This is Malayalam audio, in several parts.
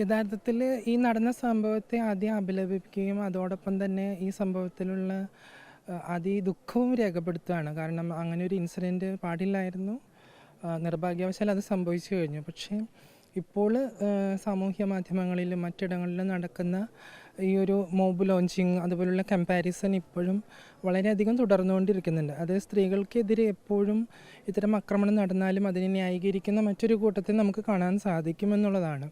യഥാർത്ഥത്തിൽ ഈ നടന്ന സംഭവത്തെ ആദ്യം അപലപിക്കുകയും അതോടൊപ്പം തന്നെ ഈ സംഭവത്തിലുള്ള അതി ദുഃഖവും രേഖപ്പെടുത്തുകയാണ്. കാരണം അങ്ങനെ ഒരു ഇൻസിഡന്റ് പാടില്ലായിരുന്നു. നിർഭാഗ്യവശാൽ അത് സംഭവിച്ചു കഴിഞ്ഞു. പക്ഷേ ഇപ്പോൾ സാമൂഹ്യ മാധ്യമങ്ങളിലും മറ്റിടങ്ങളിലും നടക്കുന്ന ഈ ഒരു മോബ് ലോഞ്ചിങ് അതുപോലുള്ള കമ്പാരിസൺ ഇപ്പോഴും വളരെയധികം തുടർന്നുകൊണ്ടിരിക്കുന്നുണ്ട്. അത് സ്ത്രീകൾക്കെതിരെ എപ്പോഴും ഇത്തരം ആക്രമണം നടന്നാലും അതിനെ ന്യായീകരിക്കുന്ന മറ്റൊരു കൂട്ടത്തെ നമുക്ക് കാണാൻ സാധിക്കുമെന്നുള്ളതാണ്.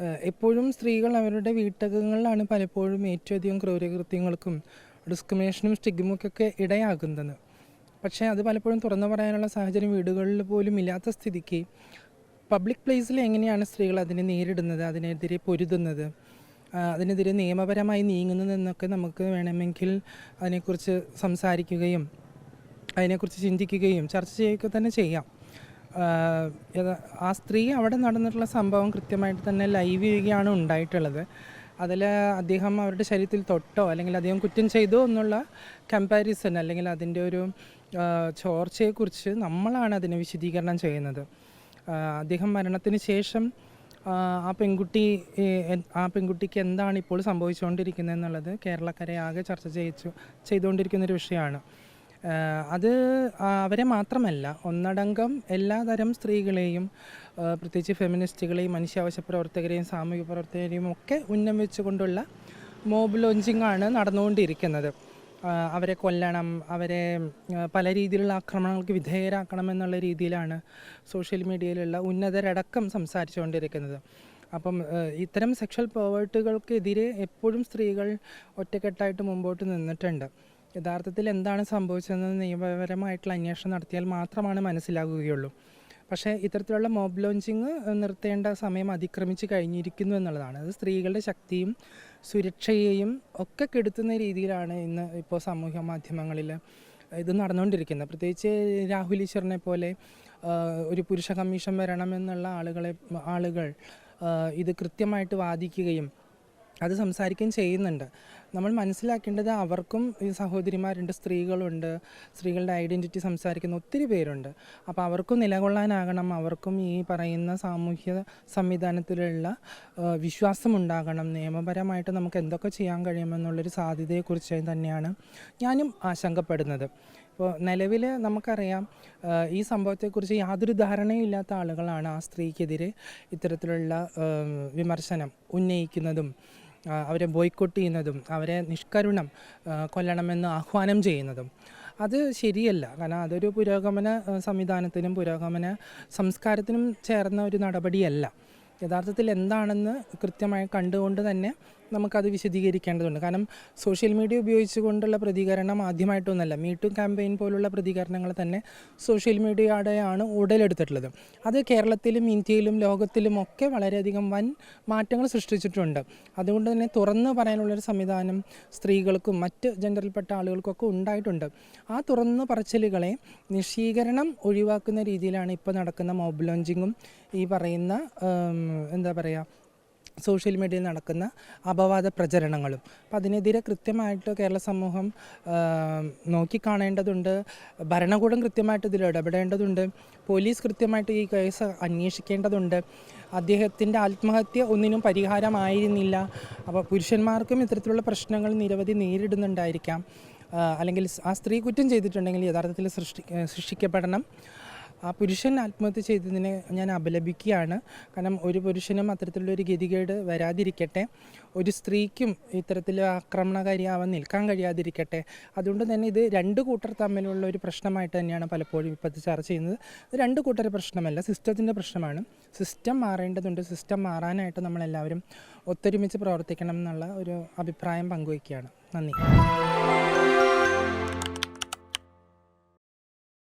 എപ്പോഴും സ്ത്രീകൾ അവരുടെ വീട്ടകങ്ങളിലാണ് പലപ്പോഴും ഏറ്റവും അധികം ക്രൂരകൃത്യങ്ങൾക്കും ഡിസ്ക്രിമിനേഷനും സ്റ്റിഗ്മൊക്കെ ഇടയാകുന്നത്. പക്ഷേ അത് പലപ്പോഴും തുറന്നു പറയാനുള്ള സാഹചര്യം വീടുകളിൽ പോലും ഇല്ലാത്ത സ്ഥിതിക്ക് പബ്ലിക് പ്ലേസിൽ എങ്ങനെയാണ് സ്ത്രീകൾ അതിനെ നേരിടുന്നത് അതിനെതിരെ പൊരുതുന്നത്? അതിനെതിരെ നിയമപരമായി നീങ്ങുന്നതെന്നൊക്കെ നമുക്ക് വേണമെങ്കിൽ അതിനെക്കുറിച്ച് സംസാരിക്കുകയും അതിനെക്കുറിച്ച് ചിന്തിക്കുകയും ചർച്ച ചെയ്യുകയൊക്കെ തന്നെ ചെയ്യാം. ആ സ്ത്രീ അവിടെ നടന്നിട്ടുള്ള സംഭവം കൃത്യമായിട്ട് തന്നെ ലൈവ് ചെയ്യുകയാണ് ഉണ്ടായിട്ടുള്ളത്. അതിൽ അദ്ദേഹം അവരുടെ ശരീരത്തിൽ തൊട്ടോ അല്ലെങ്കിൽ അദ്ദേഹം കുറ്റം ചെയ്തോ എന്നുള്ള കമ്പാരിസൺ അല്ലെങ്കിൽ അതിന്റെ ഒരു ചോർച്ചയെക്കുറിച്ച് നമ്മളാണ് അതിനെ വിശദീകരണം ചെയ്യുന്നത്. അദ്ദേഹം മരണത്തിന് ശേഷം ആ പെൺകുട്ടി ആ പെൺകുട്ടിക്ക് എന്താണ് ഇപ്പോൾ സംഭവിച്ചുകൊണ്ടിരിക്കുന്നത് എന്നുള്ളത് കേരളക്കരെ ആകെ ചർച്ച ചെയ്യിച്ചു ചെയ്തുകൊണ്ടിരിക്കുന്നൊരു വിഷയമാണ്. അത് അവരെ മാത്രമല്ല ഒന്നടങ്കം എല്ലാ തരം സ്ത്രീകളെയും പ്രത്യേകിച്ച് ഫെമിനിസ്റ്റുകളെയും മനുഷ്യാവകാശ പ്രവർത്തകരെയും സാമൂഹിക പ്രവർത്തകരെയും ഒക്കെ ഉന്നം വെച്ചുകൊണ്ടുള്ള മോബ് ലോഞ്ചിങ് ആണ് നടന്നുകൊണ്ടിരിക്കുന്നത് അവരെ കൊല്ലണം അവരെ പല രീതിയിലുള്ള ആക്രമണങ്ങൾക്ക് വിധേയരാക്കണം എന്നുള്ള രീതിയിലാണ് സോഷ്യൽ മീഡിയയിലുള്ള ഉന്നതരടക്കം സംസാരിച്ചുകൊണ്ടിരിക്കുന്നത്. അപ്പം ഇത്തരം സെക്ഷൽ പേവേർട്ടുകൾക്കെതിരെ എപ്പോഴും സ്ത്രീകൾ ഒറ്റക്കെട്ടായിട്ട് മുമ്പോട്ട് നിന്നിട്ടുണ്ട്. യഥാർത്ഥത്തിൽ എന്താണ് സംഭവിച്ചതെന്ന് നിയമപരമായിട്ടുള്ള അന്വേഷണം നടത്തിയാൽ മാത്രമാണ് മനസ്സിലാകുകയുള്ളൂ പക്ഷേ ഇത്തരത്തിലുള്ള മോബ് ലോഞ്ചിങ് നിർത്തേണ്ട സമയം അതിക്രമിച്ച് കഴിഞ്ഞിരിക്കുന്നു എന്നുള്ളതാണ്. അത് സ്ത്രീകളുടെ ശക്തിയും സുരക്ഷയെയും ഒക്കെ കെടുത്തുന്ന രീതിയിലാണ് ഇന്ന് ഇപ്പോൾ സാമൂഹ്യ മാധ്യമങ്ങളിൽ ഇത് നടന്നുകൊണ്ടിരിക്കുന്നത്. പ്രത്യേകിച്ച് രാഹുൽ ഈശ്വറിനെ പോലെ ഒരു പുരുഷ കമ്മീഷൻ വരണമെന്നുള്ള ആളുകളെ ആളുകൾ ഇത് കൃത്യമായിട്ട് വാദിക്കുകയും അത് സംസാരിക്കുകയും ചെയ്യുന്നുണ്ട്. നമ്മൾ മനസ്സിലാക്കേണ്ടത് അവർക്കും ഈ സഹോദരിമാരുണ്ട് സ്ത്രീകളുണ്ട്. സ്ത്രീകളുടെ ഐഡന്റിറ്റി സംസാരിക്കുന്ന ഒത്തിരി പേരുണ്ട്. അപ്പോൾ അവർക്കും നിലകൊള്ളാനാകണം. അവർക്കും ഈ പറയുന്ന സാമൂഹ്യ സംവിധാനത്തിലുള്ള വിശ്വാസം ഉണ്ടാകണം നിയമപരമായിട്ട് നമുക്ക് എന്തൊക്കെ ചെയ്യാൻ കഴിയുമെന്നുള്ളൊരു സാധ്യതയെക്കുറിച്ച് തന്നെയാണ് ഞാനും ആശങ്കപ്പെടുന്നത്. ഇപ്പോൾ നിലവിൽ നമുക്കറിയാം ഈ സംഭവത്തെക്കുറിച്ച് യാതൊരു ധാരണയുമില്ലാത്ത ആളുകളാണ് ആ സ്ത്രീക്കെതിരെ ഇത്തരത്തിലുള്ള വിമർശനം ഉന്നയിക്കുന്നതും അവരെ ബോയ്ക്കോട്ട് ചെയ്യുന്നതും അവരെ നിഷ്കരുണം കൊല്ലണമെന്ന് ആഹ്വാനം ചെയ്യുന്നതും. അത് ശരിയല്ല. കാരണം അതൊരു പുരോഗമന സംവിധാനത്തിനും പുരോഗമന സംസ്കാരത്തിനും ചേർന്ന ഒരു നടപടിയല്ല. യഥാർത്ഥത്തിൽ എന്താണെന്ന് കൃത്യമായി കണ്ടുകൊണ്ട് തന്നെ നമുക്കത് വിശദീകരിക്കേണ്ടതുണ്ട്. കാരണം സോഷ്യൽ മീഡിയ ഉപയോഗിച്ചുകൊണ്ടുള്ള പ്രതികരണം ആദ്യമായിട്ടൊന്നല്ല. മീറ്റു ക്യാമ്പയിൻ പോലുള്ള പ്രതികരണങ്ങൾ തന്നെ സോഷ്യൽ മീഡിയയുടെയാണ് ഉടലെടുത്തിട്ടുള്ളത്. അത് കേരളത്തിലും ഇന്ത്യയിലും ലോകത്തിലും ഒക്കെ വളരെയധികം വൻ മാറ്റങ്ങൾ സൃഷ്ടിച്ചിട്ടുണ്ട്. അതുകൊണ്ട് തന്നെ തുറന്ന് പറയാനുള്ളൊരു സംവിധാനം സ്ത്രീകൾക്കും മറ്റ് ജെൻഡറിൽപ്പെട്ട ആളുകൾക്കൊക്കെ ഉണ്ടായിട്ടുണ്ട്. ആ തുറന്ന് പറച്ചിലുകളെ നിഷീകരണം ഒഴിവാക്കുന്ന രീതിയിലാണ് ഇപ്പോൾ നടക്കുന്ന മോബ് ലോഞ്ചിങ്ങും ഈ പറയുന്ന എന്താ പറയുക സോഷ്യൽ മീഡിയയിൽ നടക്കുന്ന അപവാദ പ്രചരണങ്ങളും. അപ്പം അതിനെതിരെ കൃത്യമായിട്ട് കേരള സമൂഹം നോക്കിക്കാണേണ്ടതുണ്ട്. ഭരണകൂടം കൃത്യമായിട്ട് ഇതിൽ ഇടപെടേണ്ടതുണ്ട്. പോലീസ് കൃത്യമായിട്ട് ഈ കേസ് അന്വേഷിക്കേണ്ടതുണ്ട്. അദ്ദേഹത്തിന്റെ ആത്മഹത്യ ഒന്നിനും പരിഹാരമായിരുന്നില്ല. അപ്പോൾ പുരുഷന്മാർക്കും ഇത്തരത്തിലുള്ള പ്രശ്നങ്ങൾ നിരവധി നേരിടുന്നുണ്ടായിരിക്കാം. അല്ലെങ്കിൽ ആ സ്ത്രീ കുറ്റം ചെയ്തിട്ടുണ്ടെങ്കിൽ യഥാർത്ഥത്തിൽ സൃഷ്ടി ശിക്ഷിക്കപ്പെടണം ആ പുരുഷൻ ആത്മഹത്യ ചെയ്തതിനെ ഞാൻ അപലപിക്കുകയാണ്. കാരണം ഒരു പുരുഷനും അത്തരത്തിലുള്ള ഒരു ഗതികേട് വരാതിരിക്കട്ടെ. ഒരു സ്ത്രീക്കും ഇത്തരത്തിൽ ആക്രമണകാരിയാവാൻ നിൽക്കാൻ കഴിയാതിരിക്കട്ടെ. അതുകൊണ്ട് തന്നെ ഇത് രണ്ട് കൂട്ടർ തമ്മിലുള്ള ഒരു പ്രശ്നമായിട്ട് തന്നെയാണ് പലപ്പോഴും ഇപ്പോഴത്തെ ചർച്ച ചെയ്യുന്നത്. രണ്ട് കൂട്ടർ പ്രശ്നമല്ല സിസ്റ്റത്തിന്റെ പ്രശ്നമാണ്. സിസ്റ്റം മാറേണ്ടതുണ്ട്. സിസ്റ്റം മാറാനായിട്ട് നമ്മളെല്ലാവരും ഒത്തൊരുമിച്ച് പ്രവർത്തിക്കണം എന്നുള്ള ഒരു അഭിപ്രായം പങ്കുവയ്ക്കുകയാണ്. നന്ദി.